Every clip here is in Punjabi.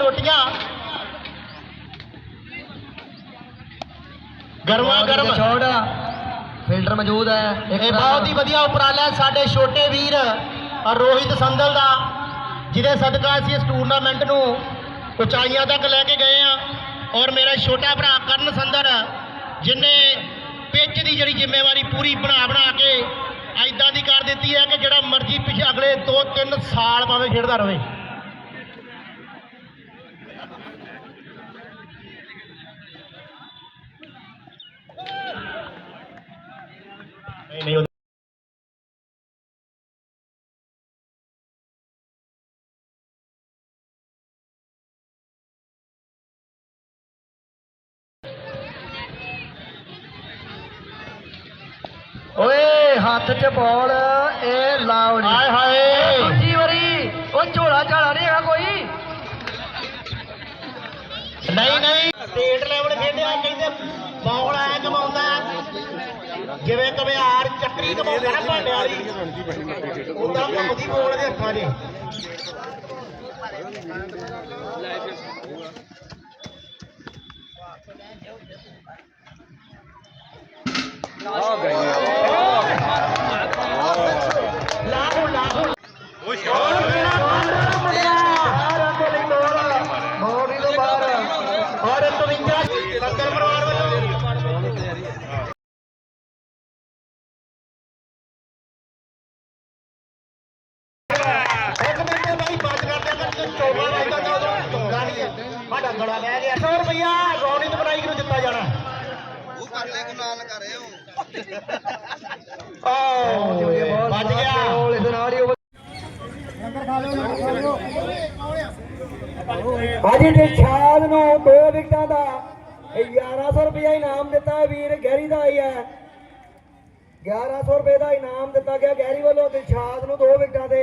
ਰੋਟੀਆਂ। ਗਰਮਾ ਗਰਮ। ਛੋੜ ਫਿਲਟਰ ਮੌਜੂਦ ਹੈ ਇਹ ਬਹੁਤ ਹੀ ਵਧੀਆ ਉਪਰਾਲਾ ਹੈ ਸਾਡੇ ਛੋਟੇ ਵੀਰ ਰੋਹਿਤ ਸੰਦਲ ਦਾ ਜਿਹਦੇ ਸਦਕਾ ਅਸੀਂ ਇਸ ਟੂਰਨਾਮੈਂਟ ਨੂੰ ਉਚਾਈਆਂ ਤੱਕ ਲੈ ਕੇ ਗਏ ਆ ਔਰ ਮੇਰਾ ਛੋਟਾ ਭਰਾ ਕਰਨ ਸੰਦਰ ਜਿਨੇ ਪਿੱਚ ਦੀ ਜਿਹੜੀ ਜ਼ਿੰਮੇਵਾਰੀ ਪੂਰੀ ਬਣਾ ਬਣਾ ਕੇ ਐਦਾਂ ਦੀ ਕਰ ਦਿੱਤੀ ਹੈ ਕਿ ਜਿਹੜਾ ਮਰਜ਼ੀ ਪਿਛੇ ਅਗਲੇ 2-3 ਸਾਲ ਭਾਵੇਂ ਖੇਡਦਾ ਰਹੇ। ਨਹੀਂ ਨਹੀਂ ਓਏ ਹੱਥ 'ਚ ਬਾਲ ਇਹ ਲਾਉਣੀ ਹਾਏ ਹਾਏ। ਦੂਜੀ ਵਾਰੀ ਉਹ ਝੋਲਾ ਝਾਲਾ ਨਹੀਂ ਹੈਗਾ ਕੋਈ। ਨਹੀਂ ਨਹੀਂ। ਕਮਿਆਰ ਕਮਾਉਂਦਾ ਨਾ ਭਾਂਡੇ ਵਾਲੀ ਉਦਾਂ ਘੁੰਮਦੀ ਬੋਲ ਦੇ ਹੱਥਾਂ 'ਚ ਲਾਹੂ ਓ ਬਚ ਗਿਆ ਬੌਲ ਇਸ ਨਾਲ ਹੀ ਉਹ ਹਾਂਜੀ ਦਿਲਸ਼ਾਦ ਨੂੰ ਦੋ ਵਿਕਟਾਂ ਦਾ 1100 ਰੁਪਇਆ ਇਨਾਮ ਦਿੱਤਾ ਵੀਰ ਗਹਿਰੀ ਦਾ ਆਈ ਹੈ। 1100 ਰੁਪਏ ਦਾ ਇਨਾਮ ਦਿੱਤਾ ਗਿਆ ਗਹਿਰੀ ਵੱਲੋਂ ਤੇ ਦਿਲਸ਼ਾਦ ਨੂੰ ਦੋ ਵਿਕਟਾਂ ਦੇ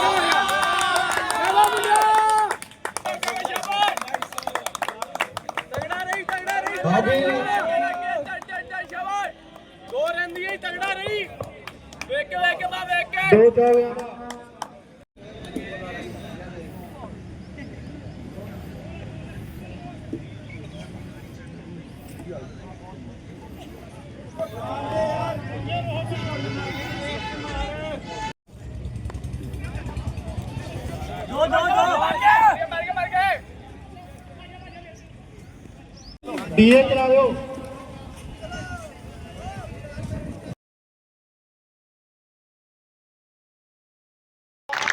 ਡੀਏ ਚਲਾ ਦਿਓ।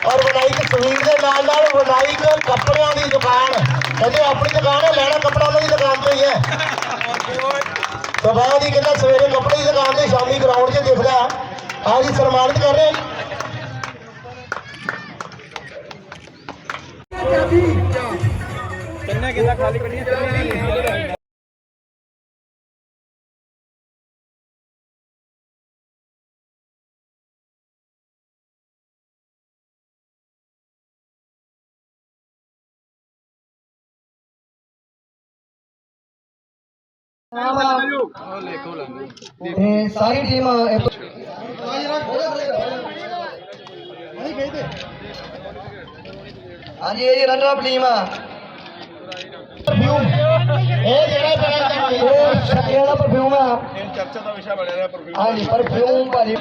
ਔਰ ਵਡਾਈ ਤਸਵੀਰ ਦੇ ਨਾਲ ਨਾਲ ਵਡਾਈ ਕੱਪੜਿਆਂ ਦੀ ਦੁਕਾਨ। ਕਹਿੰਦੇ ਆਪਣੀ ਦੁਕਾਨ ਹੈ ਲੈਣਾ ਕੱਪੜਾ ਦੀ ਦੁਕਾਨ ਤੋਂ ਹੀ ਹੈ। ਬਾਅਦ ਹੀ ਕਹਿੰਦਾ ਸਵੇਰੇ ਕੱਪੜੇ ਦੀ ਦੁਕਾਨ ਤੇ ਸ਼ਾਮੀ ਗਰਾਊਂਡ 'ਚ ਦਿਖਦਾ। ਆਹ ਜੀ ਸਨਮਾਨਿਤ ਕਰ ਰਹੇ ਤੇ ਸਾਰੀ ਟੀਮ ਇਹ- ਹਾਂਜੀ ਇਹ ਜੀ ਰਨਰ ਅਪ ਟੀਮ ਆ ਪਰਫਿਊਮ ਇਹ ਜਿਹੜਾ ਬੈਗ ਦਾ ਉਹ ਛੱਕਿਆਂ ਦਾ ਪਰਫਿਊਮ ਆ ਚਰਚਾ ਦਾ ਵਿਸ਼ਾ ਬਣਿਆ ਰਿਹਾ ਪਰਫਿਊਮ ਹਾਂਜੀ ਪਰਫਿਊਮ ਭਾਜੀ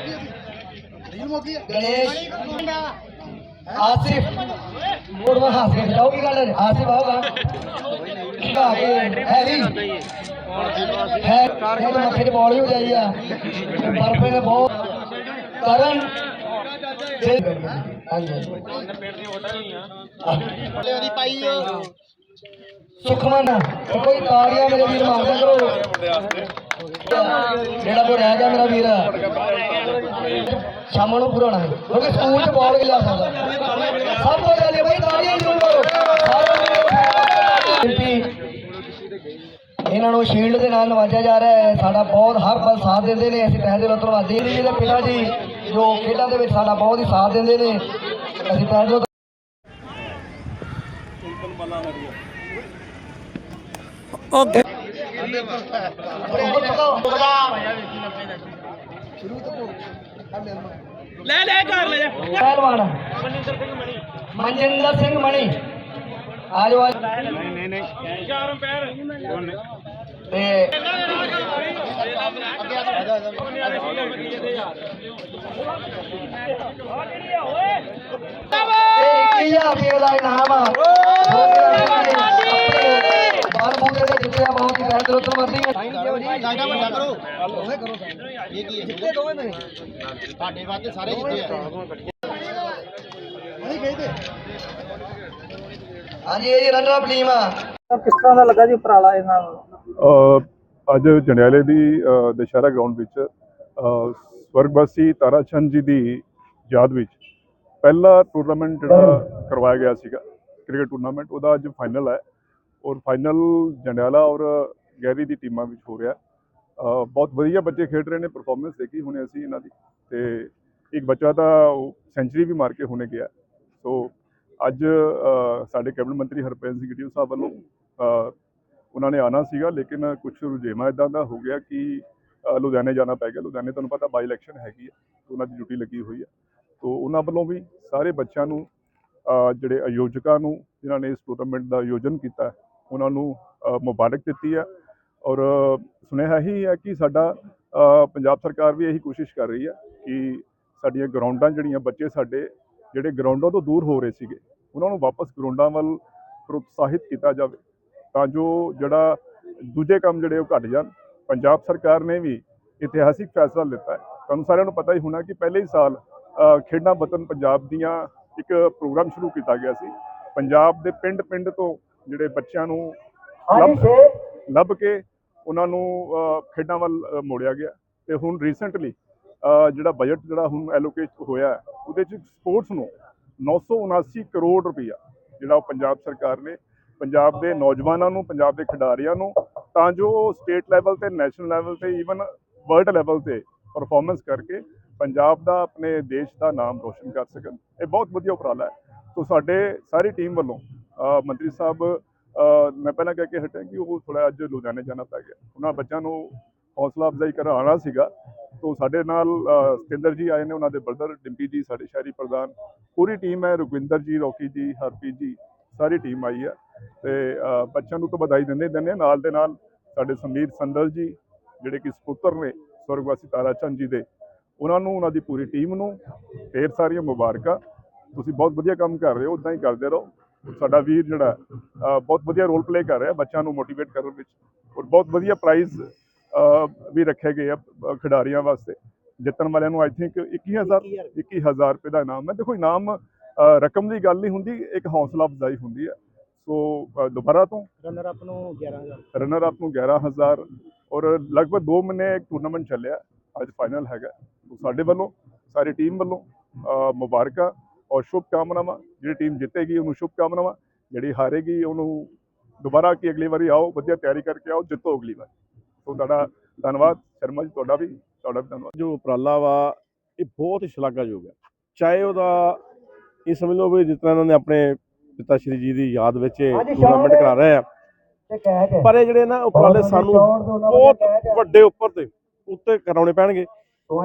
ਗਣੇਸ਼ ਆਸਿਫ ਮੋੜ ਹੈ। ਇਹ ਮੱਥੇ ਤੇ ਬੋਲ ਹੋ ਜਾਈ ਆ। ਬਰਫੇ ਨੇ ਬਹੁਤ ਕਰਨ। ਸੁਖਮਨ, ਕੋਈ ਤਾੜੀਆਂ ਮੇਰੇ ਵੀਰ ਮਾਰਦਾ ਕਰੋ। ਜਿਹੜਾ ਕੋ ਰਹਿ ਗਿਆ ਮੇਰਾ ਵੀਰ। ਸ਼ਾਮ ਨੂੰ ਪੁਰਾਣਾ। ਕਿਉਂਕਿ ਸਕੂਲ ਚ ਬਾਲ ਲਿਆ ਸਕਦਾ। ਸਭ ਤੋਂ ਪਹਿਲੇ ਬਈ ਤਾੜੀਆਂ ਜ਼ਰੂਰ ਮਾਰੋ ਸਾਰਿਆਂ ਨੂੰ ਬੇਨਤੀ ਇਹਨਾਂ ਨੂੰ ਸ਼ੀਲਡ ਦੇ ਨਾਲ ਨਵਾਜਿਆ ਜਾ ਰਿਹਾ ਹੈ। ਸਾਡਾ ਬਹੁਤ ਹਰ ਪਲ ਸਾਥ ਦਿੰਦੇ ਨੇ। ਅਸੀਂ ਤਹਿ ਦਿਲੋਂ ਧੰਨਵਾਦੀ ਜੀ ਦੇ ਪਿਤਾ ਜੀ ਜੋ ਖੇਡਾਂ ਦੇ ਵਿੱਚ ਸਾਡਾ ਬਹੁਤ ਹੀ ਸਾਥ ਦਿੰਦੇ ਨੇ। ਅਸੀਂ ਤਹਿ ਦਿਲੋਂ ਓਕੇ। ਲੈ ਲੈ ਕਰ ਲੈ ਜਾ। ਪਹਿਲਵਾਨ। ਮਨਜਿੰਦਰ ਸਿੰਘ ਮਣੀ। ਆ ਜਾਓ ਆ ਚਾਰ ਪੈਰ। ਤੇ ਇਹ 21000 ਰੁਪਏ ਦਾ ਇਨਾਮ ਆ ਬਾਲ ਬੂਟੇ ਦੇ ਜਿੱਤਿਆ ਬਹੁਤ ਹੀ ਤਹਿ ਦਿਲੋਂ ਧੰਨਵਾਦੀ ਹਾਂ। ਸਾਡਾ ਵੱਡਾ ਕਰੋ। ਇਹ ਕੀ ਹੈ? ਜਿੱਤੇ ਦੋਵੇਂ ਨੇ। ਸਾਡੇ ਵਾਸਤੇ ਸਾਰੇ ਜਿੱਤੇ ਆ। ਹਾਂਜੀ ਇਹ ਜੀ ਰਨਰ ਅਪ ਟੀਮ ਆ ਅ, ਅੱਜ ਜੰਡਿਆਲੇ ਦੀ ਅ, ਦੁਸਹਿਰਾ ਗਰਾਊਂਡ ਵਿੱਚ ਸਵਰਗਵਾਸੀ ਤਾਰਾਚੰਦ ਜੀ ਦੀ ਯਾਦ ਵਿੱਚ ਪਹਿਲਾ ਟੂਰਨਾਮੈਂਟ ਜਿਹੜਾ ਕਰਵਾਇਆ ਗਿਆ ਸੀਗਾ ਕ੍ਰਿਕਟ ਟੂਰਨਾਮੈਂਟ ਉਹਦਾ ਅੱਜ ਫਾਈਨਲ ਹੈ ਔਰ ਫਾਈਨਲ ਜੰਡਿਆਲਾ ਔਰ ਗੈਰੀ ਦੀ ਟੀਮਾਂ ਵਿੱਚ ਹੋ ਰਿਹਾ। ਬਹੁਤ ਵਧੀਆ ਬੱਚੇ ਖੇਡ ਰਹੇ ਨੇ ਪਰਫਾਰਮੈਂਸ ਦੇਖੀ ਹੁਣੇ ਅਸੀਂ ਇਹਨਾਂ ਦੀ ਤੇ ਇੱਕ ਬੱਚਾ ਤਾਂ ਸੈਂਚਰੀ ਵੀ ਮਾਰ ਕੇ ਹੁਣੇ ਗਿਆ। ਸੋ ਅੱਜ ਸਾਡੇ ਕੈਬਨਿਟ ਮੰਤਰੀ ਹਰਪ੍ਰੀਤ ਸਿੰਘ ਗਿੱਲ ਸਾਹਿਬ ਵੱਲੋਂ ਉਹਨਾਂ ਨੇ ਆਣਾ ਸੀਗਾ, ਲੇਕਿਨ ਕੁਝ ਰੁਝੇਵਾਂ ਇਦਾਂ ਦਾ ਹੋ ਗਿਆ ਕਿ ਲੁਧਿਆਣੇ ਜਾਣਾ ਪੈ ਗਿਆ। ਲੁਧਿਆਣੇ ਤੁਹਾਨੂੰ ਪਤਾ ਬਾਈ ਇਲੈਕਸ਼ਨ ਹੈਗੀ ਹੈ ਤੇ ਉਹਨਾਂ ਦੀ ਡਿਊਟੀ ਲੱਗੀ ਹੋਈ ਹੈ ਤੋਂ ਉਹਨਾਂ ਵੱਲੋਂ ਵੀ ਸਾਰੇ ਬੱਚਿਆਂ ਨੂੰ ਜਿਹੜੇ ਆਯੋਜਕਾਂ ਨੂੰ, ਜਿਨ੍ਹਾਂ ਨੇ ਇਸ ਟੂਰਨਾਮੈਂਟ ਦਾ ਆਯੋਜਨ ਕੀਤਾ, ਉਹਨਾਂ ਨੂੰ ਮੁਬਾਰਕ ਦਿੱਤੀ ਹੈ ਔਰ ਸੁਨੇਹਾ ਹੀ ਹੈ ਕਿ ਸਾਡਾ ਪੰਜਾਬ ਸਰਕਾਰ ਵੀ ਇਹੀ ਕੋਸ਼ਿਸ਼ ਕਰ ਰਹੀ ਹੈ ਕਿ ਸਾਡੀਆਂ ਗਰਾਊਂਡਾਂ ਜਿਹੜੀਆਂ ਬੱਚੇ ਸਾਡੇ, ਜਿਹੜੇ ਗਰਾਊਂਡਾਂ ਤੋਂ ਦੂਰ ਹੋ ਰਹੇ ਸੀਗੇ, ਉਹਨਾਂ ਨੂੰ ਵਾਪਸ ਗਰਾਊਂਡਾਂ ਵੱਲ ਪ੍ਰੋਤਸਾਹਿਤ ਕੀਤਾ ਜਾਵੇ। ਤਾਂ ਜੋ ਜਿਹੜਾ ਦੂਜੇ ਕੰਮ ਜਿਹੜੇ ਉਹ ਘਟ ਜਾਣ। ਪੰਜਾਬ ਸਰਕਾਰ ਨੇ ਵੀ ਇਤਿਹਾਸਿਕ ਫੈਸਲਾ ਲਿੱਤਾ ਹੈ। ਤੁਹਾਨੂੰ ਸਾਰਿਆਂ ਨੂੰ ਪਤਾ ਹੀ ਹੋਣਾ ਕਿ ਪਹਿਲੇ ਹੀ ਸਾਲ ਖੇਡਾਂ ਵਤਨ ਪੰਜਾਬ ਦੀਆਂ ਇੱਕ ਪ੍ਰੋਗਰਾਮ ਸ਼ੁਰੂ ਕੀਤਾ ਗਿਆ ਸੀ। ਪੰਜਾਬ ਦੇ ਪਿੰਡ-ਪਿੰਡ ਤੋਂ ਜਿਹੜੇ ਬੱਚਿਆਂ ਨੂੰ ਲੱਭ ਲੱਭ ਕੇ ਉਹਨਾਂ ਨੂੰ ਖੇਡਾਂ ਵੱਲ ਮੋੜਿਆ ਗਿਆ। ਤੇ ਹੁਣ ਰੀਸੈਂਟਲੀ ਜਿਹੜਾ ਬਜਟ ਜਿਹੜਾ ਹੁਣ ਐਲੋਕੇਟ ਹੋਇਆ ਉਹਦੇ ਚ ਸਪੋਰਟਸ ਨੂੰ 979 ਕਰੋੜ ਰੁਪਈਆ ਜਿਹੜਾ ਉਹ ਪੰਜਾਬ ਸਰਕਾਰ ਨੇ ਪੰਜਾਬ ਦੇ ਨੌਜਵਾਨਾਂ ਨੂੰ, ਪੰਜਾਬ ਦੇ ਖਿਡਾਰੀਆਂ ਨੂੰ, ਤਾਂ ਜੋ ਸਟੇਟ ਲੈਵਲ ਤੇ ਨੈਸ਼ਨਲ ਲੈਵਲ ਤੇ ਈਵਨ ਵਰਲਡ ਲੈਵਲ ਤੇ ਪਰਫਾਰਮੈਂਸ ਕਰਕੇ ਪੰਜਾਬ ਦਾ, ਆਪਣੇ ਦੇਸ਼ ਦਾ ਨਾਮ ਰੋਸ਼ਨ ਕਰ ਸਕਣ। ਇਹ ਬਹੁਤ ਵਧੀਆ ਉਪਰਾਲਾ ਹੈ। ਸੋ ਸਾਡੇ ਸਾਰੀ ਟੀਮ ਵੱਲੋਂ ਮੰਤਰੀ ਸਾਹਿਬ ਮੈਂ ਪਹਿਲਾਂ ਕਹਿ ਕੇ ਹਟਿਆ ਕਿ ਉਹ ਥੋੜਾ ਅੱਜ ਲੁਧਿਆਣੇ ਜਾਣਾ ਪੈ ਗਿਆ। ਉਹਨਾਂ ਬੱਚਿਆਂ ਨੂੰ ਹੌਸਲਾ ਅਫਜ਼ਾਈ ਕਰਾਉਣਾ ਸੀਗਾ। ਤੋਂ ਸਾਡੇ ਨਾਲ ਸਤਿੰਦਰ ਜੀ ਆਏ ਨੇ, ਉਹਨਾਂ ਦੇ ਬ੍ਰਦਰ ਡਿੰਪੀ ਜੀ, ਸਾਡੇ ਸ਼ਹਿਰੀ ਪ੍ਰਧਾਨ। ਪੂਰੀ ਟੀਮ ਹੈ ਰੁਕਵਿੰਦਰ ਜੀ, ਰੋਕੀ ਜੀ, ਹਰਪ੍ਰੀਤ ਜੀ, ਸਾਰੀ ਟੀਮ ਆਈ ਹੈ। ਤੇ ਬੱਚਿਆਂ ਨੂੰ ਤਾਂ ਵਧਾਈ ਦਿੰਦੇ ਦਿੰਦੇ ਨਾਲ ਦੇ ਨਾਲ ਸਾਡੇ ਸਮੀਰ ਸੰਦਲ ਜੀ ਜਿਹੜੇ ਕਿ ਸਪੁੱਤਰ ਨੇ ਸਵਰਗਵਾਸੀ ਤਾਰਾ ਚੰਦ ਜੀ ਦੇ ਉਹਨਾਂ ਨੂੰ ਉਹਨਾਂ ਦੀ ਪੂਰੀ ਟੀਮ ਨੂੰ ਢੇਰ ਸਾਰੀਆਂ ਮੁਬਾਰਕਾਂ। ਤੁਸੀਂ ਬਹੁਤ ਵਧੀਆ ਕੰਮ ਕਰ ਰਹੇ ਹੋ ਉਦਾਂ ਹੀ ਕਰਦੇ ਰਹੋ। ਸਾਡਾ ਵੀਰ ਜਿਹੜਾ ਬਹੁਤ ਵਧੀਆ ਰੋਲ ਪਲੇ ਕਰ ਰਿਹਾ ਬੱਚਿਆਂ ਨੂੰ ਮੋਟੀਵੇਟ ਕਰਨ ਵਿੱਚ। ਔਰ ਬਹੁਤ ਵਧੀਆ ਪ੍ਰਾਈਜ਼ ਵੀ ਰੱਖੇ ਗਏ ਆ ਖਿਡਾਰੀਆਂ ਵਾਸਤੇ। ਜਿੱਤਣ ਵਾਲਿਆਂ ਨੂੰ ਆਈ ਥਿੰਕ 21000 21000 ਰੁਪਏ ਦਾ ਇਨਾਮ ਹੈ। ਦੇਖੋ ਇਨਾਮ ਰਕਮ ਦੀ ਗੱਲ ਨਹੀਂ ਹੁੰਦੀ ਇੱਕ ਹੌਸਲਾ ਅਫਜ਼ਾਈ ਹੁੰਦੀ ਹੈ। ਸੋ ਦੁਬਾਰਾ ਤੋਂ? ਰਨਰ ਅਪ ਨੂੰ 11000 ਰਨਰ ਅਪ ਨੂੰ 11000 ਔਰ ਲਗਭਗ 2 ਮਹੀਨੇ ਇੱਕ ਟੂਰਨਾਮੈਂਟ ਚੱਲਿਆ। ਅੱਜ ਫਾਈਨਲ ਹੈਗਾ। ਸਾਡੇ ਵੱਲੋਂ ਸਾਰੀ ਟੀਮ ਵੱਲੋਂ ਮੁਬਾਰਕਾਂ ਔਰ ਸ਼ੁਭ ਕਾਮਨਾਵਾਂ ਜਿਹੜੀ ਟੀਮ ਜਿੱਤੇਗੀ ਉਹਨੂੰ ਸ਼ੁਭ ਕਾਮਨਾਵਾਂ ਜਿਹੜੀ ਹਾਰੇਗੀ ਉਹਨੂੰ ਦੁਬਾਰਾ ਕੀ ਅਗਲੀ ਵਾਰੀ ਆਓ ਵਧੀਆ ਤਿਆਰੀ ਕਰਕੇ ਆਓ ਜਿੱਤੋ ਅਗਲੀ ਵਾਰ। ਸੋ ਤੁਹਾਡਾ ਧੰਨਵਾਦ। ਸ਼ਰਮਾ ਜੀ ਤੁਹਾਡਾ ਵੀ ਤੁਹਾਡਾ ਵੀ ਧੰਨਵਾਦ। ਜੋ ਉਪਰਾਲਾ ਵਾ ਇਹ ਬਹੁਤ ਹੀ ਸ਼ਲਾਘਾਯੋਗ ਹੈ। ਚਾਹੇ ਉਹਦਾ ਇਹ ਸਮਝ ਲਓ ਵੀ ਜਿਸ ਤਰ੍ਹਾਂ ਇਹਨਾਂ ਨੇ ਆਪਣੇ ਪਿਤਾ ਸ਼੍ਰੀ ਜੀ ਦੀ ਯਾਦ ਵਿੱਚ ਇਹ ਟੂਰਨਾਮੈਂਟ। ਕਰਾ ਰਹੇ ਆ। ਪਰ ਇਹ ਜਿਹੜੇ ਨਾ ਉਪਰਾਲੇ ਸਾਨੂੰ ਬਹੁਤ ਵੱਡੇ ਉੱਪਰ ਤੇ ਉੱਤੇ ਕਰਾਉਣੇ ਪੈਣਗੇ।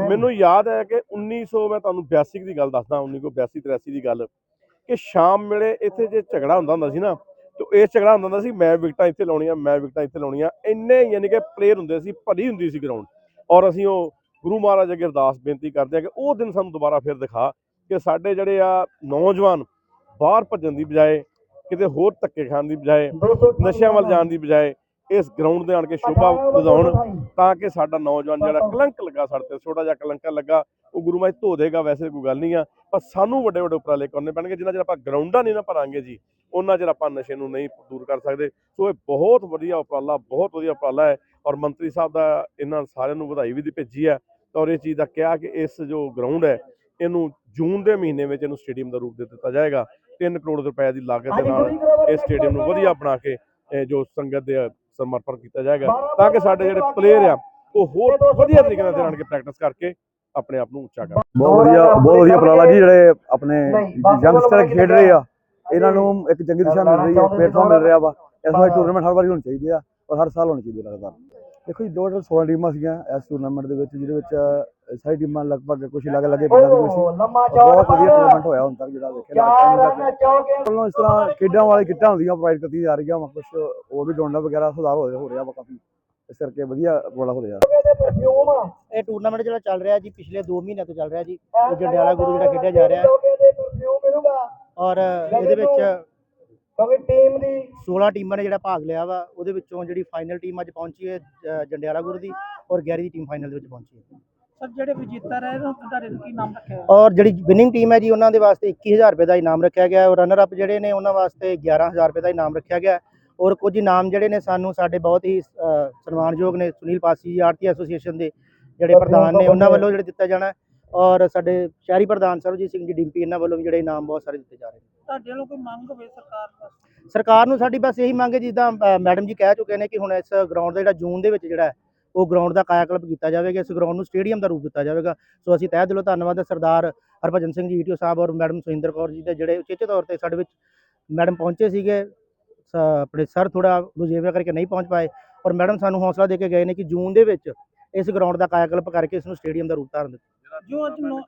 ਮੈਨੂੰ ਯਾਦ ਹੈ ਕਿ 1900 ਮੈਂ ਤੁਹਾਨੂੰ 82 ਦੀ ਗੱਲ ਦੱਸਦਾ 1982 83 ਦੀ ਗੱਲ ਕਿ ਸ਼ਾਮ ਵੇਲੇ ਇੱਥੇ ਜੇ ਝਗੜਾ ਹੁੰਦਾ ਹੁੰਦਾ ਸੀ ਨਾ ਤੇ ਇਹ ਝਗੜਾ ਹੁੰਦਾ ਹੁੰਦਾ ਸੀ ਮੈਂ ਵਿਕਟਾਂ ਇੱਥੇ ਲਾਉਣੀਆਂ ਮੈਂ ਵਿਕਟਾਂ ਇੱਥੇ ਲਾਉਣੀਆਂ ਇੰਨੇ ਯਾਨੀ ਕਿ ਪਲੇਅਰ ਹੁੰਦੇ ਸੀ ਭਰੀ ਹੁੰਦੀ ਸੀ ਗਰਾਊਂਡ ਔਰ ਅਸੀਂ ਉਹ ਗੁਰੂ ਮਹਾਰਾਜ ਅੱਗੇ ਅਰਦਾਸ ਬੇਨਤੀ ਕਰਦੇ ਆ ਕਿ ਉਹ ਦਿਨ ਸਾਨੂੰ ਦੁਬਾਰਾ ਫਿਰ ਦਿਖਾ ਕਿ ਸਾਡੇ ਜਿਹੜੇ ਆ ਨੌਜਵਾਨ ਬਾਹਰ ਭੱਜਣ ਦੀ ਬਜਾਏ ਕਿਤੇ ਹੋਰ ਧੱਕੇ ਖਾਣ ਦੀ ਬਜਾਏ ਨਸ਼ਿਆਂ ਵੱਲ ਜਾਣ ਦੀ ਬਜਾਏ ਇਸ ਗਰਾਊਂਡ ਦੇ ਆਣ ਕੇ ਸ਼ੋਭਾ ਵਧਾਉਣ ਤਾਂ ਕਿ ਸਾਡਾ ਨੌਜਵਾਨ ਜਿਹੜਾ ਕਲੰਕ ਲੱਗਾ ਸਾਡੇ ਤੇ ਛੋਟਾ ਜਿਹਾ ਕਲੰਕਾ ਲੱਗਾ ਉਹ ਗੁਰੂ ਮਾਈ ਧੋ ਦੇਗਾ ਵੈਸੇ ਕੋਈ ਗੱਲ ਨਹੀਂ ਆ। ਪਰ ਸਾਨੂੰ ਵੱਡੇ ਵੱਡੇ ਉਪਰਾਲੇ ਕਰਨੇ ਪੈਣਗੇ ਜਿੰਨਾ ਚਿਰ ਆਪਾਂ ਗਰਾਊਂਡਾਂ ਨਹੀਂ ਨਾ ਭਰਾਂਗੇ ਜੀ ਉਹਨਾਂ ਚਿਰ ਆਪਾਂ ਨਸ਼ੇ ਨੂੰ ਨਹੀਂ ਦੂਰ ਕਰ ਸਕਦੇ। ਸੋ ਇਹ ਬਹੁਤ ਵਧੀਆ ਉਪਰਾਲਾ ਬਹੁਤ ਵਧੀਆ ਉਪਰਾਲਾ ਹੈ ਔਰ ਮੰਤਰੀ ਸਾਹਿਬ ਦਾ ਇਹਨਾਂ ਸਾਰਿਆਂ ਨੂੰ ਵਧਾਈ ਵੀ ਦੀ ਭੇਜੀ ਹੈ। ਔਰ ਇਹ ਚੀਜ਼ ਦਾ ਕਿਹਾ ਕਿ ਇਸ ਜੋ ਗਰਾਊਂਡ ਹੈ ਇਹਨੂੰ ਜੂਨ ਦੇ ਮਹੀਨੇ ਵਿੱਚ ਇਹਨੂੰ ਸਟੇਡੀਅਮ ਦਾ ਰੂਪ ਦੇ ਦਿੱਤਾ ਜਾਏਗਾ। 3 ਕਰੋੜ ਰੁਪਏ ਦੀ ਲਾਗਤ ਦੇ ਨਾਲ ਇਸ ਸਟੇਡੀਅਮ ਨੂੰ ਵਧੀਆ ਬਣਾ ਕੇ ਇਹ ਜੋ ਸੰਗਤ ਦੇ ਸਮਰਪਣ ਕੀਤਾ ਜਾਏਗਾ ਤਾਂ ਕਿ ਸਾਡੇ ਜਿਹੜੇ ਪਲੇਅਰ ਆ ਉਹ ਹੋਰ ਵਧੀਆ ਤਰੀਕੇ ਨਾਲ ਜਾਣ ਕੇ ਪ੍ਰੈਕਟਿਸ ਕਰਕੇ ਆਪਣੇ ਆਪ ਨੂੰ ਉੱਚਾ ਕਰਨ। ਬਹੁਤ ਵਧੀਆ ਬਹੁਤ ਵਧੀਆ ਉਪਰਾਲਾ ਜੀ ਜਿਹੜੇ ਆਪਣੇ ਯੰਗਸਟਰ ਖੇਡ ਰਹੇ ਆ। ਇਹਨਾਂ ਨੂੰ ਇੱਕ ਚੰਗੀ ਦਿਸ਼ਾ ਮਿਲ ਰਹੀ ਹੈ ਪਲੇਟਫਾਰਮ ਮਿਲ ਰਿਹਾ ਵਾ। ਇਸ ਵਾਰ ਟੂਰਨਾਮੈਂਟ ਹਰ ਵਾਰੀ ਹੋਣੇ ਚਾਹੀਦੇ ਆ ਔਰ ਹਰ ਸਾਲ ਹੋਣੇ ਚਾਹੀਦੇ ਲਗਾਤਾਰ। ਦੇਖੋ ਜੀ ਟੋਟਲ 16 ਟੀਮਾਂ ਸੀਗੀਆਂ ਇਸ ਟੂਰਨਾਮੈਂਟ ਦੇ ਵਿੱਚ ਜਿਹਦੇ ਵਿੱਚ ਸਾਰੀ ਟੀਮਾਂ ਲਗਭਗ ਕੁਝ ਲੱਗ ਲੱਗੇ ਪਿੰਡਾਂ ਦੀਆਂ ਸੀ ਬਹੁਤ ਵਧੀਆ ਟੂਰਨਾਮੈਂਟ ਹੋਇਆ ਹੁਣ ਤੱਕ ਜਿਹੜਾ ਚੌਕੇ ਵੱਲੋਂ ਇਸ ਤਰ੍ਹਾਂ ਖੇਡਾਂ ਵਾਲੀ ਕਿੱਟਾਂ ਹੁੰਦੀਆਂ ਪ੍ਰੋਵਾਈਡ ਕੀਤੀਆਂ ਜਾ ਰਹੀਆਂ ਵਾ ਕੁਝ ਹੋਰ ਵੀ ਡੋਨਰ ਵਗੈਰਾ ਸੁਧਾਰ ਹੋ ਹੋ ਰਿਹਾ ਵਾ ਕਾਫੀ। ਇਸ ਕਰਕੇ ਵਧੀਆ ਉਪਰਾਲਾ ਹੋ ਰਿਹਾ। ਦੇ ਇਹ ਟੂਰਨਾਮੈਂਟ ਜਿਹੜਾ ਚੱਲ ਰਿਹਾ ਜੀ ਪਿਛਲੇ 2 ਮਹੀਨਿਆਂ ਤੋਂ ਚੱਲ ਰਿਹਾ ਜੀ। ਜੰਡਿਆਲਾ ਗੁਰੂ ਜਿਹੜਾ ਖੇਡਿਆ ਜਾ ਰਿਹਾ। ਦੇ ਔਰ ਇਹਦੇ ਵਿੱਚ ਕਿਉਂਕਿ ਟੀਮ ਦੀ 16 ਟੀਮਾਂ ਨੇ ਜਿਹੜਾ ਭਾਗ ਲਿਆ ਵਾ ਉਹਦੇ ਵਿੱਚੋਂ ਜਿਹੜੀ ਫਾਈਨਲ ਟੀਮ ਅੱਜ ਪਹੁੰਚੀ ਹੈ ਜੰਡਿਆਲਾ ਗੁਰੂ ਦੀ ਔਰ 11 ਦੀ ਟੀਮ ਫਾਈਨਲ ਦੇ ਵਿੱਚ ਪਹੁੰਚੀ ਹੈ। ਸਰ ਜਿਹੜੇ ਵਿਜੇਤਾ ਰਹੇ ਉਹਨਾਂ ਤੁਹਾਡੇ ਕੀ ਨਾਮ ਰੱਖਿਆ ਔਰ ਜਿਹੜੀ ਵਿਨਿੰਗ ਟੀਮ ਹੈ ਜੀ ਉਹਨਾਂ ਦੇ ਵਾਸਤੇ 21000 ਰੁਪਏ ਦਾ ਇਨਾਮ ਰੱਖਿਆ ਗਿਆ ਹੈ ਔਰ ਰਨਰ ਅਪ ਜਿਹੜੇ ਨੇ ਉਹਨਾਂ ਵਾਸਤੇ 11000 ਰੁਪਏ ਦਾ ਇਨਾਮ ਰੱਖਿਆ ਗਿਆ ਹੈ। ਔਰ ਕੁਝ ਇਨਾਮ ਜਿਹੜੇ ਨੇ ਸਾਨੂੰ ਸਾਡੇ ਬਹੁਤ ਹੀ ਅ, ਸਨਮਾਨਯੋਗ ਨੇ ਸੁਨੀਲ ਪਾਸੀ ਜੀ ਆਰਤੀ ਐਸੋਸੀਏਸ਼ਨ ਦੇ ਜਿਹੜੇ ਪ੍ਰਧਾਨ ਨੇ ਉਹਨਾਂ ਵੱਲੋਂ ਜਿਹੜੇ ਦਿੱਤਾ ਜਾਣਾ ਹੈ। ਔਰ ਸਾਡੇ ਸ਼ਹਿਰੀ ਪ੍ਰਧਾਨ ਸਰਬਜੀਤ ਸਿੰਘ ਜੀ ਡਿੰਪੀ ਇਹਨਾਂ ਵੱਲੋਂ ਵੀ ਜਿਹੜੇ ਇਨਾਮ ਬਹੁਤ ਸਾਰੇ ਦਿੱਤੇ ਜਾ ਰਹੇ ਨੇ। ਤੁਹਾਡੇ ਵੱਲੋਂ ਕੋਈ ਮੰਗ ਹੋਵੇ ਸਰਕਾਰ ਤੋਂ? ਸਰਕਾਰ ਨੂੰ ਸਾਡੀ ਬਸ ਇਹੀ ਮੰਗ ਹੈ ਜਿੱਦਾਂ ਅ, ਮੈਡਮ ਜੀ ਕਹਿ ਚੁੱਕੇ ਨੇ ਕਿ ਹੁਣ ਇਸ ਗਰਾਊਂਡ ਦਾ ਜਿਹੜਾ ਜੂਨ ਦੇ ਵਿੱਚ ਜਿਹੜਾ ਹੈ ਉਹ ਗਰਾਊਂਡ ਦਾ ਕਾਇਆਕਲਪ ਕੀਤਾ ਜਾਵੇਗਾ ਇਸ ਗਰਾਊਂਡ ਨੂੰ ਸਟੇਡੀਅਮ ਦਾ ਰੂਪ ਦਿੱਤਾ ਜਾਵੇਗਾ। ਸੋ ਅਸੀਂ ਤਹਿ ਦਿਲੋਂ ਧੰਨਵਾਦ ਹੈ ਸਰਦਾਰ ਹਰਭਜਨ ਸਿੰਘ ਜੀ ਈਟੀਓ ਸਾਹਿਬ ਔਰ ਮੈਡਮ ਸੁਹਿੰਦਰ ਕੌਰ ਜੀ ਦੇ ਜਿਹੜੇ ਉਚੇਚੇ ਤੌਰ ਤੇ ਸਾਡੇ ਵਿੱਚ ਮੈਡਮ ਪਹੁੰਚੇ ਸੀਗੇ। ਆਪਣੇ ਸਰ ਥੋੜਾ ਰੁਝੇਵਿਆ ਕਰਕੇ ਨਹੀਂ ਪਹੁੰਚ ਪਾਏ ਔਰ ਮੈਡਮ ਸਾਨੂੰ ਹੌਸਲਾ ਦੇ ਕੇ ਗਏ ਨੇ ਕਿ ਜੂਨ ਦੇ ਵਿੱਚ ਇਸ ਗਰਾਊਂਡ ਦਾ ਕਾਇਆਕਲਪ ਕਰਕੇ ਇਸ ਨੂੰ ਸਟੇਡੀਅਮ ਦਾ ਰੂਪ ਧਾਰਨ ਦਿੱਤਾ ਜੋ ਅੱਜ ਨੌ-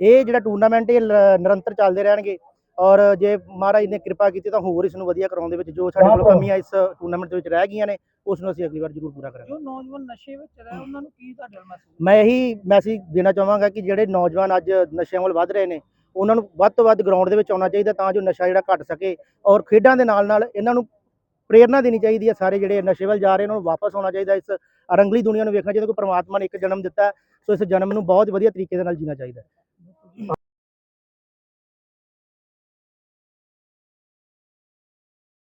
ਇਹ ਜਿਹੜਾ ਟੂਰਨਾਮੈਂਟ ਇਹ ਨਿਰੰਤਰ ਚੱਲਦੇ ਰਹਿਣਗੇ। ਔਰ ਜੇ ਮਹਾਰਾਜ ਨੇ ਕਿਰਪਾ ਕੀਤੀ ਤਾਂ ਹੋਰ ਇਸ ਨੂੰ ਵਧੀਆ ਕਰਾਉਣ ਦੇ ਵਿੱਚ ਜੋ ਸਾਡੇ ਕੋਲ ਕਮੀਆਂ ਇਸ ਟੂਰਨਾਮੈਂਟ ਦੇ ਵਿੱਚ ਰਹਿ ਗਈਆਂ ਨੇ ਉਸ ਨੂੰ ਅਸੀਂ ਅਗਲੀ ਵਾਰ ਜ਼ਰੂਰ ਪੂਰਾ ਕਰਾਂਗੇ। ਜੋ ਨੌਜਵਾਨ ਨਸ਼ੇ ਵਿੱਚ ਰਹੇ ਉਹਨਾਂ ਨੂੰ ਕੀ ਤੁਹਾਡੇ ਮੈਸੇਜ ਮੈਂ ਇਹੀ ਮੈਸੇਜ ਦੇਣਾ ਚਾਹਾਂਗਾ ਕਿ ਜਿਹੜੇ ਨੌਜਵਾਨ ਅੱਜ ਨਸ਼ਿਆਂ ਵੱਲ ਵੱਧ ਰਹੇ ਨੇ ਉਹਨਾਂ ਨੂੰ ਵੱਧ ਤੋਂ ਵੱਧ ਗਰਾਊਂਡ ਦੇ ਵਿੱਚ ਆਉਣਾ ਚਾਹੀਦਾ ਤਾਂ ਜੋ ਨਸ਼ਾ ਜਿਹੜਾ ਘਟ ਸਕੇ ਔਰ ਖੇਡਾਂ ਦੇ ਨਾਲ ਨਾਲ ਇਹਨਾਂ ਨੂੰ ਪ੍ਰੇਰਨਾ ਦੇਣੀ ਚਾਹੀਦੀ ਹੈ ਸਾਰੇ ਜਿਹੜੇ ਨਸ਼ੇ ਵੱਲ ਜਾ ਰਹੇ ਉਹਨਾਂ ਨੂੰ ਵਾਪਸ ਆਉਣਾ ਚਾਹੀਦਾ ਇਸ ਰੰਗਲੀ ਦੁਨੀਆ ਨੂੰ ਵੇਖਣਾ ਚਾਹੀਦਾ ਕਿ ਪ੍ਰਮਾਤਮਾ ਨੇ ਇੱਕ ਜਨਮ ਦਿੱਤਾ ਹੈ, ਸੋ ਇਸ ਜਨਮ ਨੂੰ ਬਹੁਤ ਵਧੀਆ ਤਰੀਕੇ ਦੇ ਨਾਲ ਜੀਣਾ ਚਾਹੀਦਾ ਹੈ।